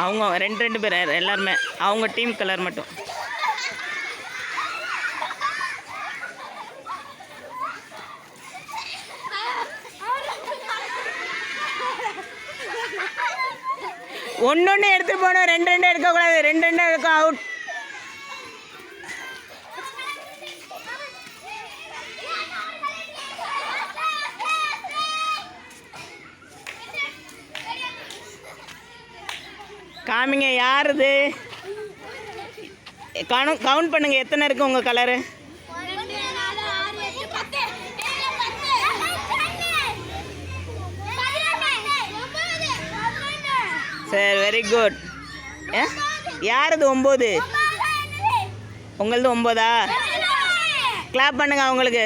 அவங்க ரெண்டு ரெண்டு பேர் எல்லாருமே. அவங்க டீம் கலர் மட்டும். ஒன்று ஒன்று எடுத்துகிட்டு போகணும். ரெண்டு ரெண்டு எடுக்கக்கூடாது. ரெண்டு ரெண்டு எடுக்க அவுட் காமிங்க யார் இது கவுண்ட் கவுண்ட் பண்ணுங்க எத்தனை இருக்கு உங்கள் கலரு சரி வெரி குட் யாரது யார் ஒம்பது? உங்களது ஒம்போதா? கிளாப் பண்ணுங்க அவங்களுக்கு.